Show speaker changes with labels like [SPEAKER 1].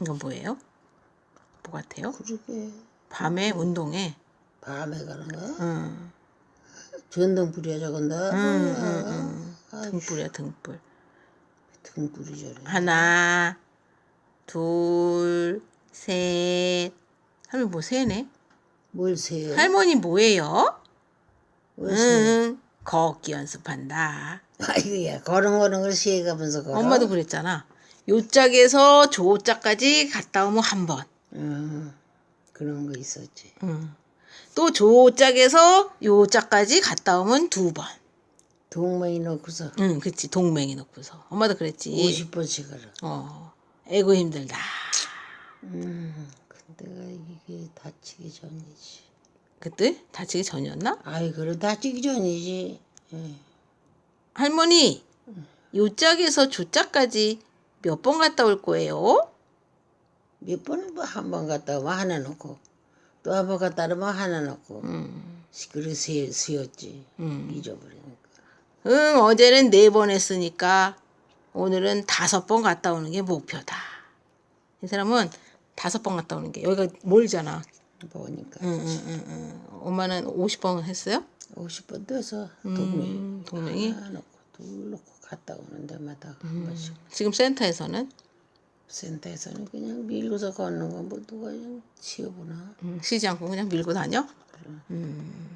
[SPEAKER 1] 이건 뭐예요? 뭐 같아요?
[SPEAKER 2] 그러게
[SPEAKER 1] 밤에 운동회.
[SPEAKER 2] 밤에 가는 거야?
[SPEAKER 1] 응,
[SPEAKER 2] 전등불이야 저건다
[SPEAKER 1] 응. 응, 응.
[SPEAKER 2] 아이,
[SPEAKER 1] 등불이야 등불.
[SPEAKER 2] 등불이 저래
[SPEAKER 1] 하나, 둘, 셋. 할머니 뭐 세네?
[SPEAKER 2] 뭘 세요?
[SPEAKER 1] 할머니
[SPEAKER 2] 뭐예요?
[SPEAKER 1] 응, 걷기 연습한다.
[SPEAKER 2] 아이고야 걸음 거는 걸 세가면서 걸어
[SPEAKER 1] 엄마도 그랬잖아. 요 짝에서 저 짝까지 갔다 오면 한 번.
[SPEAKER 2] 응 그런 거 있었지
[SPEAKER 1] 응. 또저 짝에서 요 짝까지 갔다 오면 두 번.
[SPEAKER 2] 동맹이 놓고서
[SPEAKER 1] 응, 그치. 동맹이 놓고서. 엄마도 그랬지.
[SPEAKER 2] 50번씩 걸어
[SPEAKER 1] 어, 애고 힘들다.
[SPEAKER 2] 음 근데가 이게 다치기 전이지
[SPEAKER 1] 그때 다치기 전이었나?
[SPEAKER 2] 아이 그래 다치기 전이지 예.
[SPEAKER 1] 할머니, 요 짝에서 저 짝까지 몇 번 갔다 올 거예요?
[SPEAKER 2] 몇 번은 뭐한번 갔다 오면 하나 놓고 또 한 번 갔다 오면 하나 놓고
[SPEAKER 1] 음,
[SPEAKER 2] 그래 세, 세였지
[SPEAKER 1] 음.
[SPEAKER 2] 잊어버리니까
[SPEAKER 1] 응, 어제는 네 번 했으니까 오늘은 다섯 번 갔다 오는 게 목표다. 이 사람은 다섯 번 갔다 오는 게 여기가 멀잖아.
[SPEAKER 2] 보니까
[SPEAKER 1] 응, 응, 응, 응. 엄마는 50번 했어요?
[SPEAKER 2] 50번 돼서
[SPEAKER 1] 음,
[SPEAKER 2] 동맹
[SPEAKER 1] 동맹이?
[SPEAKER 2] 하나 놓고 둘 놓고 갔다 오는 데마다 한 번씩.
[SPEAKER 1] 지금 센터에서는?
[SPEAKER 2] 센터에서는 그냥 밀고서 걷는 거 뭐 누가 그냥 치워보나.
[SPEAKER 1] 음, 쉬지 않고 그냥 밀고 다녀? 음.